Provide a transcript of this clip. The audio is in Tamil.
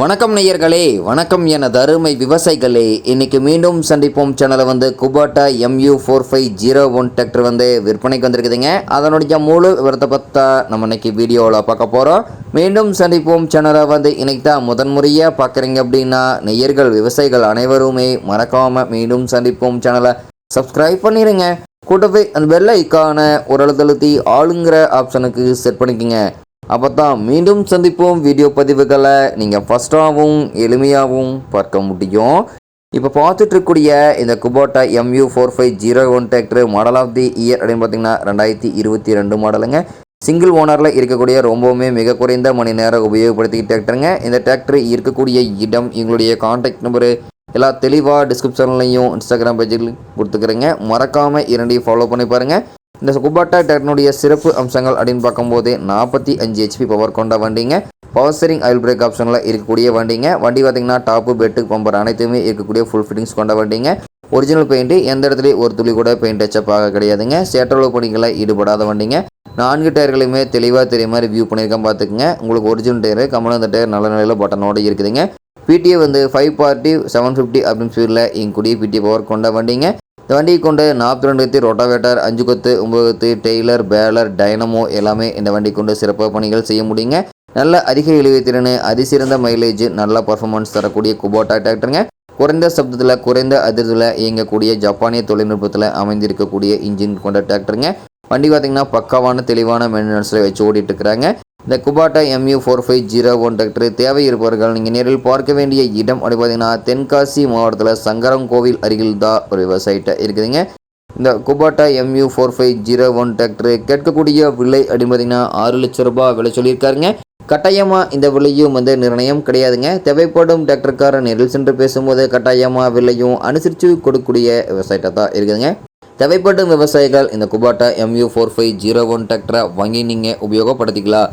வணக்கம் நேயர்களே வணக்கம் என தருமை விவசாயிகளே. இன்றைக்கி மீண்டும் சந்திப்போம். சேனலை வந்து Kubota MU four five zero one tractor வந்து விற்பனைக்கு வந்திருக்குதுங்க. அதனுடைய முழு விவரத்தை பார்த்தா நம்ம இன்னைக்கு வீடியோவில் பார்க்க போகிறோம் மீண்டும் சந்திப்போம். சேனலை வந்து இன்னைக்கு தான் முதன்முறையாக பார்க்குறீங்க அப்படின்னா நெய்யர்கள் விவசாயிகள் அனைவருமே மறக்காமல் மீண்டும் சந்திப்போம். சேனலை சப்ஸ்கிரைப் பண்ணிடுங்க கூட்டவே அந்த பெல் ஐக்கான ஒரு அழுத்தழுத்தி ஆளுங்கிற ஆப்ஷனுக்கு செட் பண்ணிக்கோங்க. அப்போ தான் மீண்டும் சந்திப்போம் வீடியோ பதிவுகளை. நீங்கள் ஃபஸ்ட்டாகவும் எளிமையாகவும் பார்க்க முடியும். இப்போ பார்த்துட்டு இருக்கக்கூடிய இந்த Kubota MU four five zero one tractor model of the year அப்படின்னு பார்த்தீங்கன்னா ரெண்டாயிரத்தி இருபத்தி ரெண்டு மாடலுங்க சிங்கிள் ஓனரில் இருக்கக்கூடிய ரொம்பவுமே மிக குறைந்த மணி நேரம் உபயோகப்படுத்தி டிராக்டருங்க இந்த டிராக்டர் இருக்கக்கூடிய இடம் எங்களுடைய காண்டாக்ட் நம்பரு எல்லா தெளிவாக டிஸ்கிரிப்ஷன்லையும் இன்ஸ்டாகிராம் பேஜில் கொடுத்துக்கிறேங்க. மறக்காமல் இரண்டையும் ஃபாலோ பண்ணி பாருங்கள் இந்த குபாட்டா டிராக்டனுடைய சிறப்பு அம்சங்கள் அப்படின்னு பார்க்கும்போது நாற்பத்தி அஞ்சு ஹெச்பி பவர் கொண்ட வண்டிங்க. பவர் ஸ்டீரிங் ஆயில் பிரேக் ஆப்ஷனில் இருக்கக்கூடிய வண்டிங்க. வண்டி பார்த்தீங்கன்னா டாப்பு பெட்டு பம்பர் அனைத்துமே இருக்கக்கூடிய ஃபுல் ஃபிட்டிங்ஸ் கொண்ட வண்டிங்க. ஒரிஜினல் பெயிண்ட்டு எந்த இடத்துலையும் ஒரு துளி கூட பெயிண்ட் டச்சப் ஆக கிடையாதுங்க. சேற்றளவு பணிகளை ஈடுபடாத வண்டிங்க. நான்கு டயர்களையுமே தெளிவாக தெரிய மாதிரி வியூ பண்ணியிருக்கேன் பார்த்துக்குங்க. உங்களுக்கு ஒரிஜினல் டயர் கமலந்த டயர் நல்ல நிலையில் பட்டனோட இருக்குதுங்க. பிடிஏ வந்து ஃபைவ் பார்ட்டி செவன் ஃபிஃப்டி அப்படின்னு ஸ்பீடில் இங்கக்கூடிய பிடி பவர் கொண்ட வண்டிங்க. இந்த வண்டியை கொண்டு நாற்பத்தி ரெண்டு கத்தி ரொட்டாவேட்டர் அஞ்சு கொத்து ஒம்பது கத்து டெய்லர் பேலர் டைனமோ எல்லாமே இந்த வண்டி கொண்டு சிறப்பாக பணிகள் செய்ய முடியுங்க. நல்ல அதிக இழுவை திறன் அதிசிறந்த மைலேஜ் நல்ல பர்ஃபார்மன்ஸ் தரக்கூடிய குபோட்டா டிராக்டருங்க குறைந்த சப்தத்தில் குறைந்த அதிர்வில் இயங்கக்கூடிய ஜப்பானிய தொழில்நுட்பத்தில் அமைந்திருக்கக்கூடிய இன்ஜின் கொண்ட டிராக்டருங்க வண்டி பார்த்திங்கன்னா பக்காவான தெளிவான மெயின்டெனன்ஸில் வச்சு ஓடிட்டு இருக்கிறாங்க. இந்த Kubota MU four five zero one tractor தேவை இருப்பவர்கள் நீங்கள் நேரில் பார்க்க வேண்டிய இடம் அப்படி பார்த்தீங்கன்னா தென்காசி மாவட்டத்தில் சங்கரங்கோவில் அருகில் தான் ஒரு விவசாயிட்ட இருக்குதுங்க. இந்த Kubota MU four five zero one tractor கேட்கக்கூடிய விலை அப்படின்னு பார்த்தீங்கன்னா ஆறு லட்ச ரூபாய் விலை சொல்லியிருக்காருங்க. கட்டாயமாக இந்த விலையும் வந்து நிர்ணயம் கிடையாதுங்க. தேவைப்படும் டிராக்டர்காரர் நேரில் சென்று பேசும்போது கட்டாயமாக விலையும் அனுசரித்து கொடுக்கக்கூடிய விவசாயிட்ட தான் இருக்குதுங்க. தேவைப்படும் விவசாயிகள் இந்த Kubota MU four five zero one டிராக்டரை வாங்கி நீங்கள் உபயோகப்படுத்திக்கலாம்.